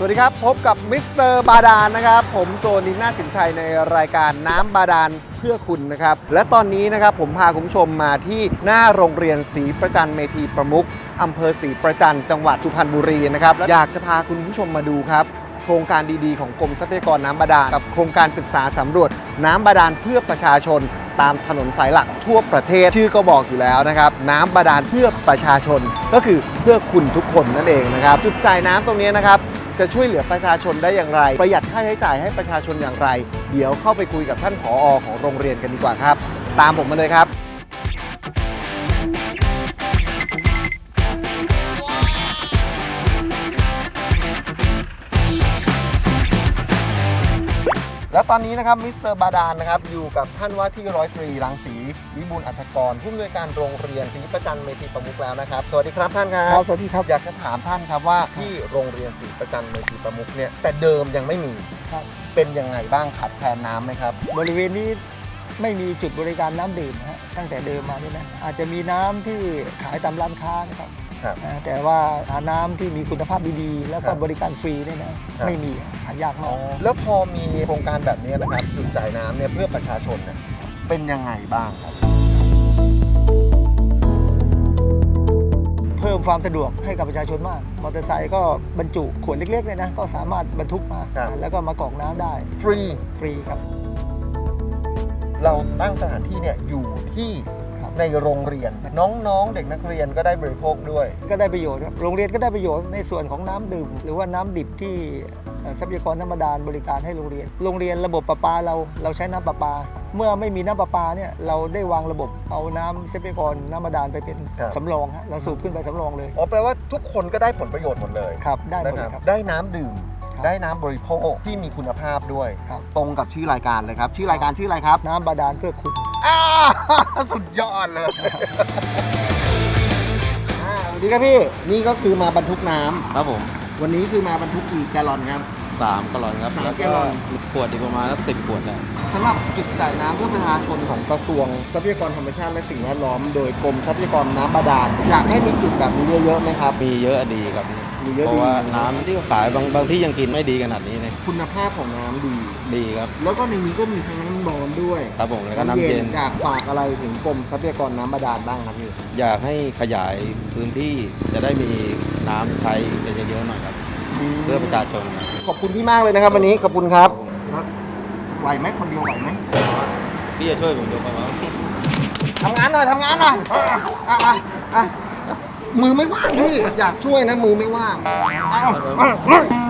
สวัสดีครับ พบกับมิสเตอร์บาดาลนะครับ ผมโจนินนาสินชัยในรายการน้ำบาดาลเพื่อคุณนะครับ และตอนนี้นะครับผมพาคุณผู้ชมมาที่หน้าโรงเรียนศรีประจันเมธีประมุขอำเภอศรีประจันจังหวัดสุพรรณบุรีนะครับและอยากจะพาคุณผู้ชมมาดูครับ โครงการดีๆของกรมทรัพยากรน้ำบาดาลกับโครงการศึกษาสำรวจ น้ำบาดาลเพื่อประชาชน ตามถนนสายหลักทั่วประเทศชื่อก็บอกอยู่แล้วนะครับ น้ำบาดาลเพื่อประชาชน ก็คือเพื่อคุณทุกคนนั่นเองนะครับจุดจ่ายน้ำตรงนี้นะครับ จะช่วยเหลือประชาชนได้อย่างไร ประหยัดค่าใช้จ่ายให้ประชาชนอย่างไร เดี๋ยวเข้าไปคุยกับท่านผอของโรงเรียนกันดีกว่าครับ ตามผมมาเลยครับ ตอนนี้นะครับมิสเตอร์บาดาลนะครับอยู่กับท่านว่าที่ร้อยตรีรังสีวิบูลย์อัฐกรผู้อำนวยการโรงเรียนศรีประจันเมธีประมุขแล้วนะครับ สวัสดีครับท่านครัครับบสวัสดีครับอยากจะถามท่านครับว่าที่โรงเรียนศรีประจันเมธีประมุขเนี่ยแต่เดิมยังไม่มีครับเป็นยังไงบ้างขาดแคลนน้ำไหมครับ บริเวณนี้ไม่มีจุดบริการน้ำดื่มนะฮะตั้งแต่เดิมมานี่นะอาจจะมีน้ำที่ขายตามร้านค้านะครับ ครับอ่าแต่ว่าหาน้ำที่มีคุณภาพดีๆ แล้วก็ครับบริการฟรีเนี่ยนะครับไม่มีหายากมาก แล้วพอมีโครงการแบบนี้นะครับจุดจ่ายน้ำเนี่ยเพื่อประชาชนเนี่ยเป็นยังไงบ้างครับ เพิ่มความสะดวกให้กับประชาชนมาก มอเตอร์ไซค์ก็บรรจุขวดเล็กๆเลยนะ ก็สามารถบรรทุกมา ครับ แล้วก็มากรอกน้ำได้ฟรี ฟรีครับ เราตั้งสถานที่เนี่ยอยู่ที่ครับ ในโรงเรียน น้องๆ เด็กนักเรียนก็ได้บริโภคด้วย ก็ได้ประโยชน์ครับโรงเรียนก็ได้ประโยชน์ในส่วนของน้ำดื่ม หรือว่าน้ำดิบที่เอ่อทรัพยากรธรรมดาลบริการให้โรงเรียน โรงเรียนระบบประปาเราเราใช้น้ำประปา เมื่อไม่มีน้ำประปาเนี่ยเราได้วางระบบเอาน้ำทรัพยากรน้ำบาดาลไปเป็นครับสำรองฮะเราสูบขึ้นไปสำรองเลยอ๋อแปลว่าทุกคนก็ได้ผลประโยชน์หมดเลยครับได้หมนะดคเลรับยครับได้น้ำดื่มครับได้น้ำบริโภคที่มีคุณภาพด้วยครับตรงกับชื่อรายการเลยครับ ชื่อรายการชื่ออะไรครับ น้ำบาดาลเพื่อคุณ อ้าสุดยอดเลยอ่าสวัสดีครับพี่ นี่ก็คือมาบรรทุกน้ำครับผมวันนี้คือมาบรรทุกกี่แกลลอนครับ สามกะลอนครับ สามแล้วแกก็ลลอน ขวดอีกประมาณสักสิบขวดแล้วสำหรับจุดจ่ายน้ำเพื่อประชาชนของกระทรวง ทรัพยากรธรรมชาติและสิ่งแวดล้อม โดยกรมทรัพยากรน้ำบาดาลอยากให้มีจุดแบบนี้เยอะๆไหมครับ มีเยอะดีครับนี่มีเยอะเพดีราะว่าน้ำที่เขาขายบางบางที่ยังกินไม่ดีขนาดนี้เลยคุณภาพของน้ำดี ดีครับ แล้วก็ในนี้ก็มีทั้ง น้ำร้อนด้วยครับผมแล้วก็น้ำเย็นอยากฝากอะไรถึงกรมทรัพยากรน้ำบาดาลบ้างครับพี่อยากให้ขยายพื้นที่จะได้มีน้ำใช้กันเยอะๆหน่อยครับ เพื่อประชาชนครับขอบคุณพี่มากเลยนะครับวันนี้ขอบคุณครับไหวไหมคนเดียวไหวไหมพี่จะช่วยผมยกไปไหมทำงานหน่อยทำงานหน่อยอะอะอะมือไม่ว่างพี่อยากช่วยนะมือไม่ว่างเอาเอาเอา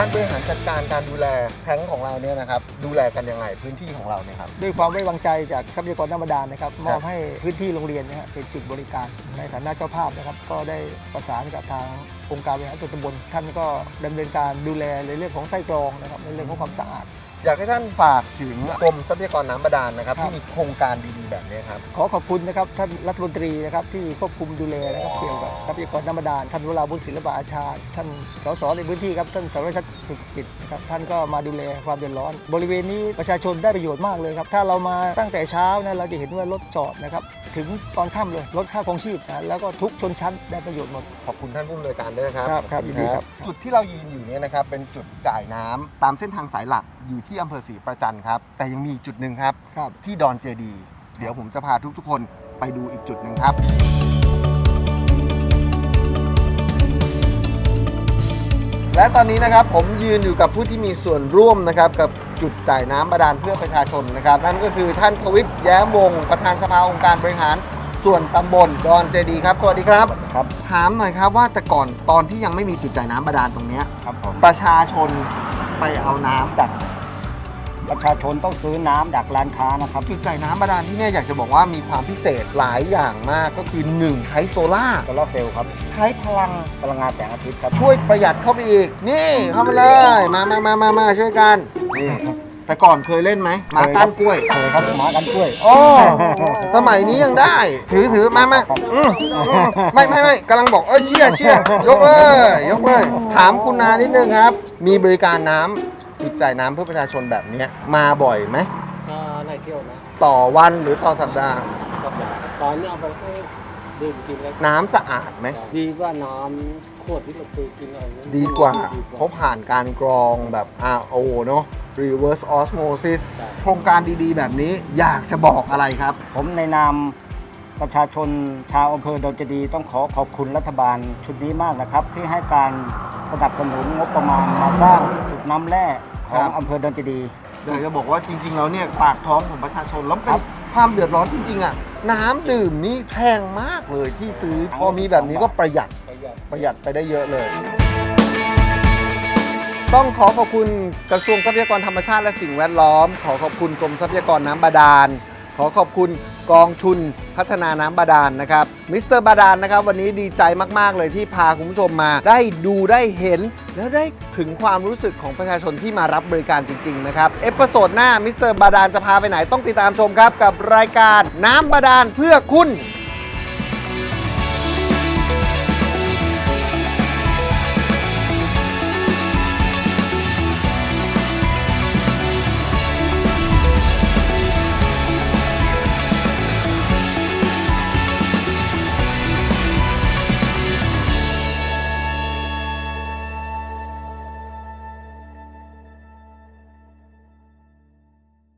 การบริหารจัดการการดูแลแท้งของเราเนี่ยนะครับดูแลกันยังไงพื้นที่ของเราเนี่ยครับ ด้วยความไว้วางใจจากทรัพยากรธรรมดาลนะครับมอบให้พื้นที่โรงเรียนนะฮะเป็นจุดบริการ ในฐานะเจ้าภาพนะครับ ก็ได้ประสานกับทางองค์การบริหารส่วนตำบลท่านก็ดำเนินการดูแลในเรื่องของไส้กรองนะครับในเรื่องของความสะอาด อยากให้ท่านฝากถึงกรมทรัพยากรน้ำบาดาลนะครับ ครับ ที่มีโครงการดีๆแบบนี้ครับ ขอขอบคุณนะครับท่านรัฐมนตรีนะครับที่ควบคุมดูแลนะครับเกี่ยวกับทรัพยากรธรรมดาลท่านวราบุญศิลปะอาชา ท่านสสในพื้นที่ครับท่านสรชัดสุขจิตนะครับท่านก็มาดูแลความเดือดร้อน บริเวณนี้ประชาชนได้ประโยชน์มากเลยครับถ้าเรามาตั้งแต่เช้านะเราจะเห็นว่ารถจอดนะครับถึงตอนค่ำเลยลดค่าครองชีพนะแล้วก็ทุกชนชั้นได้ประโยชน์หมด ขอบคุณท่านผู้อำนวยการด้วยนะครับครับครับขอณยินดีครับ จุดที่เรายืนอยู่เนี่ยนะครับเป็นจุดจ่ายน้ำตามเส้นทางสายหลักอยู่ที่อำเภอศรีประจันครับ แต่ยังมีอีกจุดหนึ่งครับ ครับ ที่ดอนเจดี เดี๋ยวผมจะพาทุกๆคนไปดูอีกจุดหนึ่งครับ และตอนนี้นะครับผมยืนอยู่กับผู้ที่มีส่วนร่วมนะครับกับจุดจ่ายน้ำบาดาลเพื่อประชาชนนะครับ นั่นก็คือท่านทวิทย์แย้มวงศ์ประธานสภาองค์การบริหารส่วนตำบลดอนเจดีครับสวัสดีครับ ครับ ถามหน่อยครับว่าแต่ก่อนตอนที่ยังไม่มีจุดจ่ายน้ำบาดาลตรงเนี้ยครับผม ประชาชนไปเอาน้ำจาก ประชาชนต้องซื้อน้ำจากร้านค้านะครับ จุดจ่ายน้ำบาดาลที่เนี่ยอยากจะบอกว่ามีความพิเศษหลายอย่างมากก็คือ 1 ใช้โซล่าร์โซลาร์เซลล์ครับ ใช้พลังพลังงานแสงอาทิตย์ครับ ช่วยประหยัดเข้าไปอีก นี่เข้ามาเลย มามามามามาช่วยกันนี่แต่ก่อนเคยเล่นไหมหมาก้านกล้วยเคยครับหมากันกล้วย โอ้สมัยนี้ยังได้ ถือถือมามาอืมอืมไม่ไม่ไม่กำลังบอก เออเชี่ยเชี่ยยกเลยยกเลย ถามคุณนานิดนึงครับ มีบริการน้ำ จุดจ่ายน้ำเพื่อประชาชนแบบเนี้ยมาบ่อยไหมในเที่ยวนะต่อวันหรือต่อสัปดาห์ตอนนี้เอาไปดื่มกินแล้วน้ำสะอาดไหม ดีกว่าน้ำขวดที่เราเคยกินอะไรเนี่ยดีกว่าดีเพราะผ่านการกรองแบบ RO เนอะ reverse osmosis ใช่ โครงการดีๆ แบบนี้อยากจะบอกอะไรครับ ผมในนาม ประชาชนชาวอำเภอดอนเจดีย์ต้องขอขอบคุณรัฐบาลชุดนี้มากนะครับ ที่ให้การสนับสนุนงบประมาณมาสร้างจุดน้ำแร่ขอครังบอำเภอดอนเจดีย์อยากจะบอกว่าจริง ๆ แล้วเนี่ยปากท้องของประชาชนแล้วเป็ครันบ ความเดือดร้อนจริง ๆ อะ น้ำดื่มนี่แพงมากเลยที่ซื้อพอมีแบบนี้ก็ประหยัด ประหยัดประหยัดไปได้เยอะเลย ต้องขอขอบคุณกระทรวงทรัพยากรธรรมชาติและสิ่งแวดล้อม ขอขอบคุณกรมทรัพยากรน้ำบาดาล ขอขอบคุณกองทุนพัฒนาน้ำบาดาลนะครับมิสเตอร์บาดาลนะครับ วันนี้ดีใจมาก ๆ เลยที่พาคุณผู้ชมมา ได้ดูได้เห็น และได้ถึงความรู้สึกของประชาชนที่มารับบริการจริง ๆ นะครับ เอพิโซดหน้ามิสเตอร์บาดาลจะพาไปไหนต้องติดตามชมครับ กับรายการน้ำบาดาลเพื่อคุณ